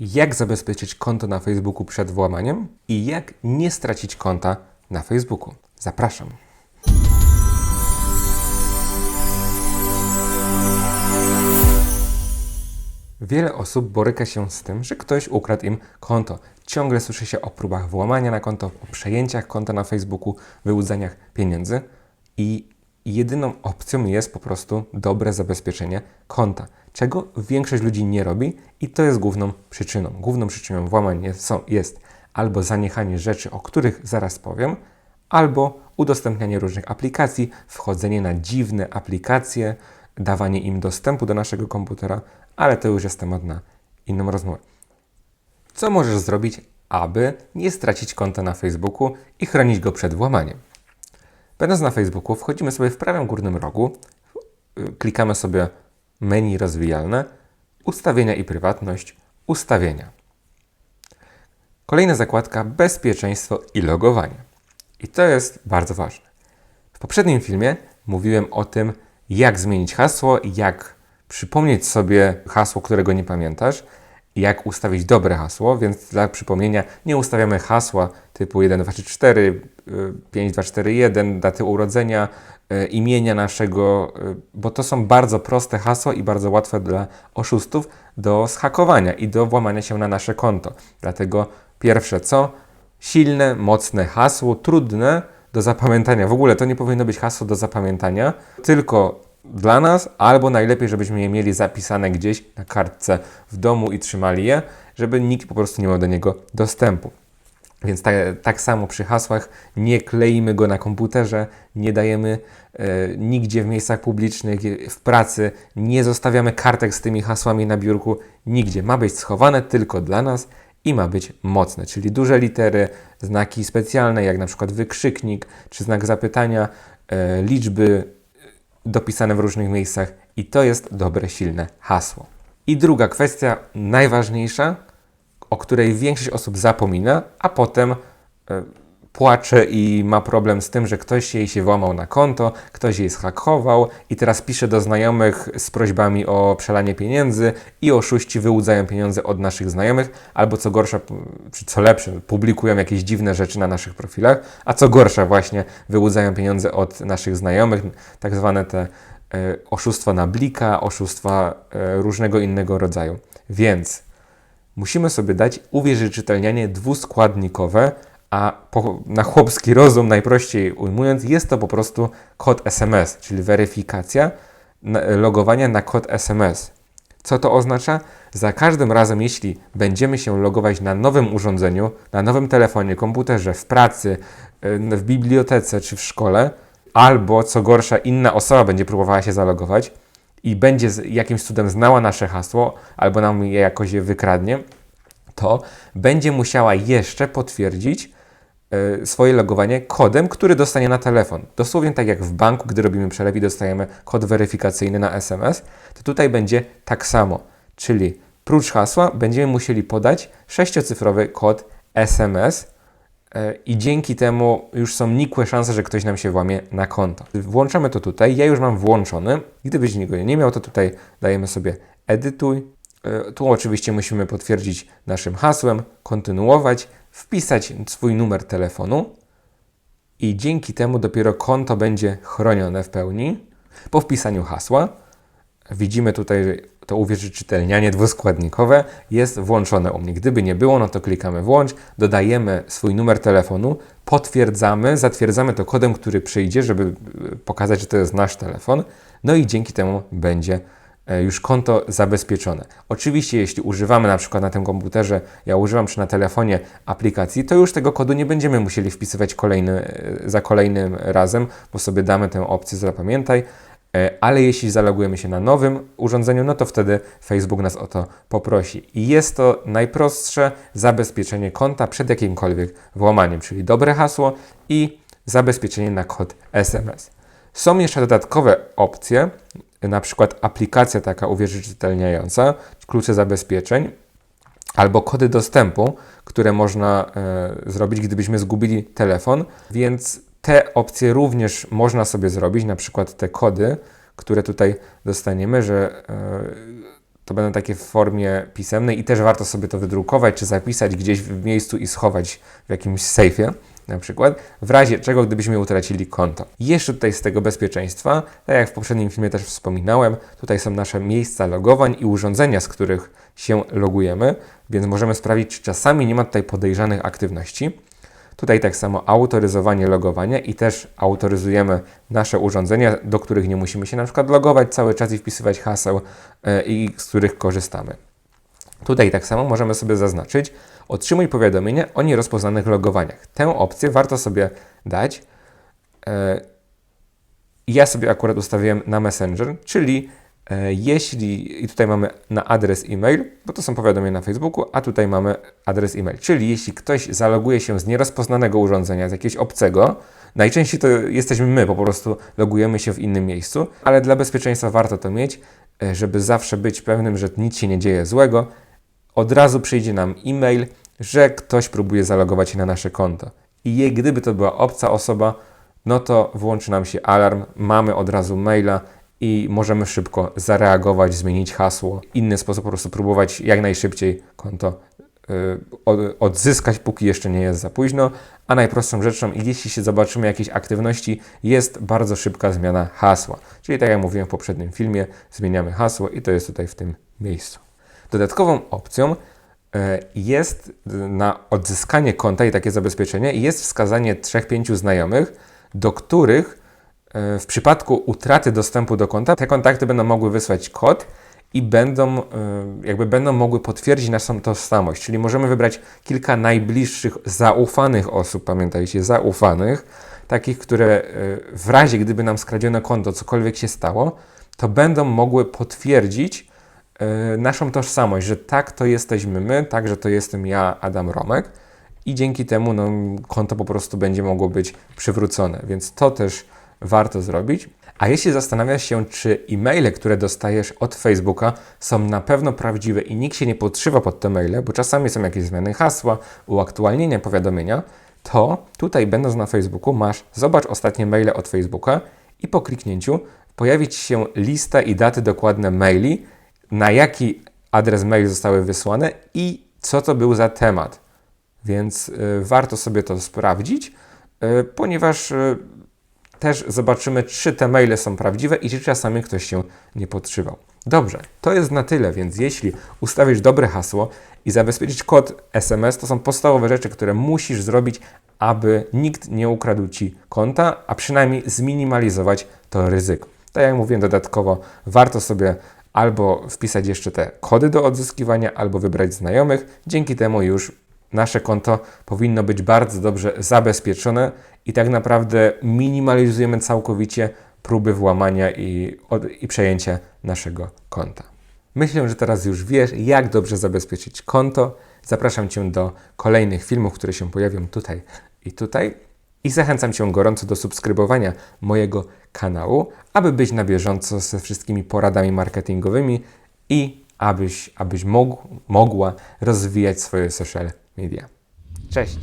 jak zabezpieczyć konto na Facebooku przed włamaniem i jak nie stracić konta na Facebooku. Zapraszam. Wiele osób boryka się z tym, że ktoś ukradł im konto. Ciągle słyszy się o próbach włamania na konto, o przejęciach konta na Facebooku, wyłudzeniach pieniędzy i jedyną opcją jest po prostu dobre zabezpieczenie konta, czego większość ludzi nie robi i to jest główną przyczyną. Główną przyczyną włamań jest, są, jest albo zaniechanie rzeczy, o których zaraz powiem, albo udostępnianie różnych aplikacji, wchodzenie na dziwne aplikacje, dawanie im dostępu do naszego komputera, ale to już jest temat na inną rozmowę. Co możesz zrobić, aby nie stracić konta na Facebooku i chronić go przed włamaniem? Będąc na Facebooku, wchodzimy sobie w prawym górnym rogu, y, klikamy sobie menu rozwijalne, ustawienia i prywatność, ustawienia. Kolejna zakładka bezpieczeństwo i logowanie. I to jest bardzo ważne. W poprzednim filmie mówiłem o tym, jak zmienić hasło, jak przypomnieć sobie hasło, którego nie pamiętasz, jak ustawić dobre hasło, więc dla przypomnienia nie ustawiamy hasła typu 1234, 5241, daty urodzenia, y, imienia naszego, y, bo to są bardzo proste hasła i bardzo łatwe dla oszustów do zhakowania i do włamania się na nasze konto. Dlatego pierwsze co? Silne, mocne hasło, trudne do zapamiętania. W ogóle to nie powinno być hasło do zapamiętania, tylko dla nas, albo najlepiej, żebyśmy je mieli zapisane gdzieś na kartce w domu i trzymali je, żeby nikt po prostu nie miał do niego dostępu. Więc tak, tak samo przy hasłach nie kleimy go na komputerze, nie dajemy e, nigdzie w miejscach publicznych, w pracy, nie zostawiamy kartek z tymi hasłami na biurku, nigdzie. Ma być schowane tylko dla nas i ma być mocne, czyli duże litery, znaki specjalne, jak na przykład wykrzyknik czy znak zapytania, e, liczby dopisane w różnych miejscach i to jest dobre, silne hasło. I druga kwestia, najważniejsza, o której większość osób zapomina, a potem e, płacze i ma problem z tym, że ktoś jej się włamał na konto, ktoś jej zhakował i teraz pisze do znajomych z prośbami o przelanie pieniędzy i oszuści wyłudzają pieniądze od naszych znajomych, albo co gorsza, czy co lepsze, publikują jakieś dziwne rzeczy na naszych profilach, a co gorsza właśnie wyłudzają pieniądze od naszych znajomych, tak zwane te e, oszustwa na blika, oszustwa e, różnego innego rodzaju. Więc musimy sobie dać uwierzytelnianie dwuskładnikowe, a po, na chłopski rozum, najprościej ujmując, jest to po prostu kod SMS, czyli weryfikacja logowania na kod SMS. Co to oznacza? Za każdym razem, jeśli będziemy się logować na nowym urządzeniu, na nowym telefonie, komputerze, w pracy, y, w bibliotece czy w szkole, albo co gorsza, inna osoba będzie próbowała się zalogować i będzie jakimś cudem znała nasze hasło, albo nam je jakoś je wykradnie, to będzie musiała jeszcze potwierdzić, swoje logowanie kodem, który dostanie na telefon. Dosłownie tak jak w banku, gdy robimy przelew i dostajemy kod weryfikacyjny na SMS, to tutaj będzie tak samo. Czyli prócz hasła będziemy musieli podać sześciocyfrowy kod SMS e, i dzięki temu już są nikłe szanse, że ktoś nam się włamie na konto. Włączamy to tutaj. Ja już mam włączony. Gdybyś niego nie miał, to tutaj dajemy sobie edytuj. E, tu oczywiście musimy potwierdzić naszym hasłem, kontynuować wpisać swój numer telefonu i dzięki temu dopiero konto będzie chronione w pełni. Po wpisaniu hasła widzimy tutaj, to uwierzytelnianie dwuskładnikowe jest włączone u mnie. Gdyby nie było, no to klikamy włącz, dodajemy swój numer telefonu, potwierdzamy, zatwierdzamy to kodem, który przyjdzie, żeby pokazać, że to jest nasz telefon, no i dzięki temu będzie E, już konto zabezpieczone. Oczywiście, jeśli używamy na przykład na tym komputerze, ja używam czy na telefonie aplikacji, to już tego kodu nie będziemy musieli wpisywać kolejny, e, za kolejnym razem, bo sobie damy tę opcję zapamiętaj. E, ale jeśli zalogujemy się na nowym urządzeniu, no to wtedy Facebook nas o to poprosi. I jest to najprostsze zabezpieczenie konta przed jakimkolwiek włamaniem, czyli dobre hasło i zabezpieczenie na kod SMS. Są jeszcze dodatkowe opcje, na przykład aplikacja taka uwierzytelniająca, klucze zabezpieczeń, albo kody dostępu, które można e, zrobić, gdybyśmy zgubili telefon, więc te opcje również można sobie zrobić, na przykład te kody, które tutaj dostaniemy, że e, to będą takie w formie pisemnej i też warto sobie to wydrukować czy zapisać gdzieś w miejscu i schować w jakimś sejfie na przykład, w razie czego, gdybyśmy utracili konto. Jeszcze tutaj z tego bezpieczeństwa, tak jak w poprzednim filmie też wspominałem, tutaj są nasze miejsca logowań i urządzenia, z których się logujemy, więc możemy sprawdzić, czy czasami nie ma tutaj podejrzanych aktywności. Tutaj tak samo autoryzowanie logowania i też autoryzujemy nasze urządzenia, do których nie musimy się na przykład logować cały czas i wpisywać haseł e, i z których korzystamy. Tutaj tak samo możemy sobie zaznaczyć otrzymuj powiadomienia o nierozpoznanych logowaniach. Tę opcję warto sobie dać. E, Ja sobie akurat ustawiłem na Messenger, czyli e, jeśli, i tutaj mamy na adres e-mail, bo to są powiadomienia na Facebooku, a tutaj mamy adres e-mail, czyli jeśli ktoś zaloguje się z nierozpoznanego urządzenia, z jakiegoś obcego, najczęściej to jesteśmy my, po prostu logujemy się w innym miejscu, ale dla bezpieczeństwa warto to mieć, e, żeby zawsze być pewnym, że nic się nie dzieje złego, od razu przyjdzie nam e-mail, że ktoś próbuje zalogować się na nasze konto. I gdyby to była obca osoba, no to włączy nam się alarm, mamy od razu maila i możemy szybko zareagować, zmienić hasło. Inny sposób po prostu próbować jak najszybciej konto y, od, odzyskać, póki jeszcze nie jest za późno. A najprostszą rzeczą, jeśli się zobaczymy jakieś aktywności, jest bardzo szybka zmiana hasła. Czyli tak jak mówiłem w poprzednim filmie, zmieniamy hasło i to jest tutaj w tym miejscu. Dodatkową opcją e, jest na odzyskanie konta i takie zabezpieczenie jest wskazanie 3-5 znajomych, do których e, w przypadku utraty dostępu do konta te kontakty będą mogły wysłać kod i będą, e, jakby będą mogły potwierdzić naszą tożsamość. Czyli możemy wybrać kilka najbliższych, zaufanych osób, pamiętajcie, zaufanych, takich, które w razie gdyby nam skradziono konto, cokolwiek się stało, to będą mogły potwierdzić, naszą tożsamość, że tak to jesteśmy my, tak, że to jestem ja, Adam Romek i dzięki temu no, konto po prostu będzie mogło być przywrócone, więc to też warto zrobić. A jeśli zastanawiasz się, czy e-maile, które dostajesz od Facebooka są na pewno prawdziwe i nikt się nie podszywa pod te maile, bo czasami są jakieś zmiany hasła, uaktualnienia, powiadomienia, to tutaj będąc na Facebooku masz zobacz ostatnie maile od Facebooka i po kliknięciu pojawi się lista i daty dokładne maili, na jaki adres mail zostały wysłane i co to był za temat. Więc y, warto sobie to sprawdzić, y, ponieważ y, też zobaczymy, czy te maile są prawdziwe i czy czasami ktoś się nie podszywał. Dobrze, to jest na tyle, więc jeśli ustawisz dobre hasło i zabezpieczyć kod SMS, to są podstawowe rzeczy, które musisz zrobić, aby nikt nie ukradł Ci konta, a przynajmniej zminimalizować to ryzyko. Tak jak mówiłem, dodatkowo warto sobie albo wpisać jeszcze te kody do odzyskiwania, albo wybrać znajomych. Dzięki temu już nasze konto powinno być bardzo dobrze zabezpieczone i tak naprawdę minimalizujemy całkowicie próby włamania i, od, i przejęcia naszego konta. Myślę, że teraz już wiesz, jak dobrze zabezpieczyć konto. Zapraszam Cię do kolejnych filmów, które się pojawią tutaj i tutaj. I zachęcam Cię gorąco do subskrybowania mojego kanału, aby być na bieżąco ze wszystkimi poradami marketingowymi i abyś, abyś mógł, mogła rozwijać swoje social media. Cześć!